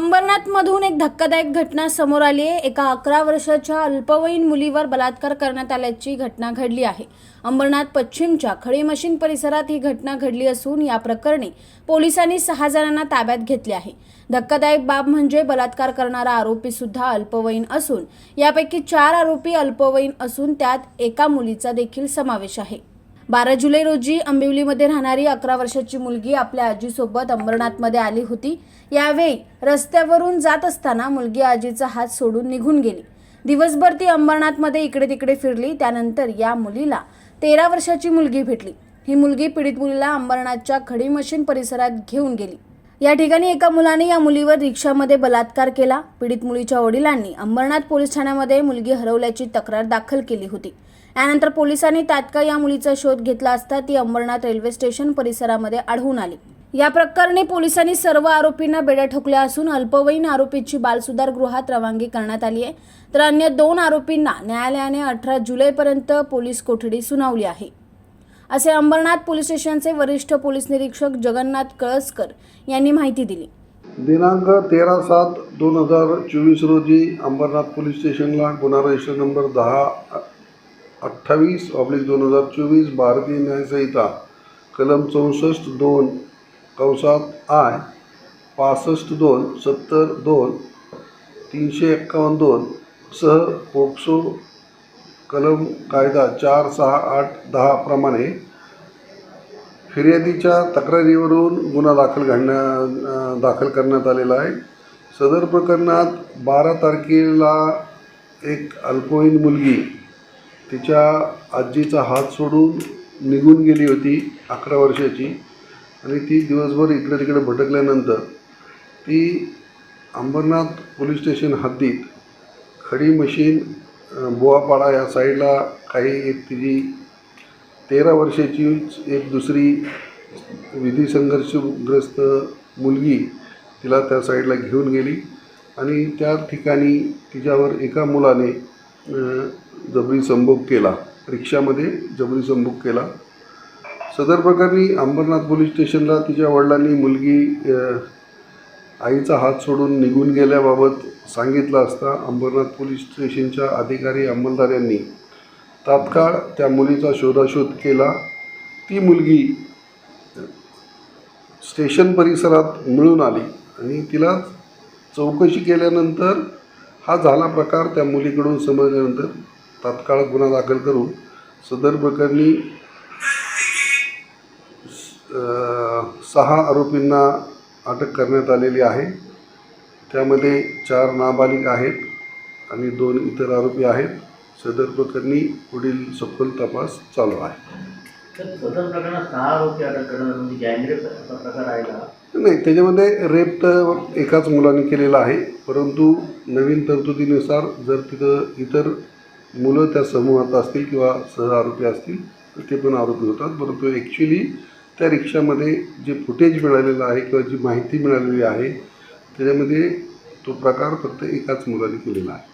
अंबरनाथमधून एक धक्कादायक घटना समोर आली आहे. एका अकरा वर्षाच्या अल्पवयीन मुलीवर बलात्कार करण्यात आल्याची घटना घडली आहे. अंबरनाथ पश्चिमच्या खडी मशीन परिसरात ही घटना घडली असून या प्रकरणी पोलिसांनी सहा जणांना ताब्यात घेतले आहे. धक्कादायक बाब म्हणजे बलात्कार करणारा आरोपी सुद्धा अल्पवयीन असून यापैकी चार आरोपी अल्पवयीन असून त्यात एका मुलीचा देखील समावेश आहे. बारा जुलै रोजी आंबिवलीमध्ये राहणारी अकरा वर्षाची मुलगी आपल्या आजीसोबत अंबरनाथमध्ये आली होती. यावेळी रस्त्यावरून जात असताना मुलगी आजीचा हात सोडून निघून गेली. दिवसभर ती अंबरनाथमध्ये इकडे तिकडे फिरली. त्यानंतर या मुलीला तेरा वर्षाची मुलगी भेटली. ही मुलगी पीडित मुलीला अंबरनाथच्या खडी मशीन परिसरात घेऊन गेली. या ठिकाणी एका मुलाने या मुलीवर रिक्षामध्ये बलात्कार केला. पीडित मुलीच्या वडिलांनी अंबरनाथ पोलीस ठाण्यामध्ये मुलगी हरवल्याची तक्रार दाखल केली होती. यानंतर पोलिसांनी तात्काळ या मुलीचा शोध घेतला असता ती अंबरनाथ रेल्वे स्टेशन परिसरामध्ये आढळून आली. या प्रकरणी पोलिसांनी सर्व आरोपींना बेड्या ठोकल्या असून अल्पवयीन आरोपीची बालसुधार गृहात रवानगी करण्यात आली आहे. तर अन्य दोन आरोपींना न्यायालयाने अठरा जुलैपर्यंत पोलीस कोठडी सुनावली आहे. असे अंबरनाथ पोलीस स्टेशनचे वरिष्ठ पोलीस निरीक्षक जगन्नाथ कळसकर यांनी माहिती दिली. दिनांक तेरा सात दोन हजार चोवीस रोजी अंबरनाथ पोलीस स्टेशनला गुन्हा रजिस्टर नंबर दहा अठ्ठावीस ऑब्लिक दोन हजार चोवीस भारतीय न्यायसंहिता कलम चौसष्ट दोन कंसात आय पासष्ट दोन सत्तर दोन तीनशे एक्कावन्न दोन सह पोक्सो कलम कायदा चार सहा आठ दहा प्रमाणे फिर्यादीच्या तक्रारीवरून गुन्हा दाखल घडण्या दाखल करण्यात आलेला आहे. सदर प्रकरणात बारा तारखेला एक अल्पवयीन मुलगी तिच्या आजीचा हात सोडून निघून गेली होती अकरा वर्षाची आणि ती दिवसभर इकडे तिकडे भटकल्यानंतर ती अंबरनाथ पोलीस स्टेशन हद्दीत खडी मशीन बोआपाडा या साईडला काही एक तिची तेरा वर्षाचीच एक दुसरी विधी संघर्षग्रस्त मुलगी तिला त्या साईडला घेऊन गेली. आणि त्या ठिकाणी तिच्यावर एका मुलाने जबरी संभोग केला. रिक्षामध्ये जबरी संभोग केला. सदर प्रकरणी अंबरनाथ पोलीस स्टेशनला तिच्या वडिलांनी मुलगी आईचा हात सोडून निघून गेल्याबाबत सांगितलं असता अंबरनाथ पोलीस स्टेशनच्या अधिकारी अंमलदार यांनी. तात्काळ त्या मुलीचा शोधाशोध केला. ती मुलगी स्टेशन परिसरात मिळून आली आणि तिला चौकशी केल्यानंतर हा झाला प्रकार त्या मुलीकडून समजल्यानंतर तात्काळ गुन्हा दाखल करून सदर प्रकरणी सहा आरोपींना अटक करण्यात आलेली आहे. त्यामध्ये चार नाबालिक आहेत आणि दोन इतर आरोपी आहेत. सदर प्रकरणी पुढील सखोल तपास चालू आहे. तर सदर प्रकरणात सहा आरोपी अटक करण्यात म्हणजे गँगरेप असा प्रकार आहे का? नाही त्याच्यामध्ये रेप तर एकाच मुलाने केलेला आहे. परंतु नवीन तरतुदीनुसार जर तिथं इतर मुलं त्या समूहात असतील किंवा सह आरोपी असतील तर ते पण आरोपी होतात. परंतु ॲक्च्युली त्या रिक्षामध्ये जे फुटेज मिळालेलं आहे किंवा जी माहिती मिळालेली आहे त्याच्यामध्ये तो प्रकार फक्त एकाच मुलाने केलेला आहे.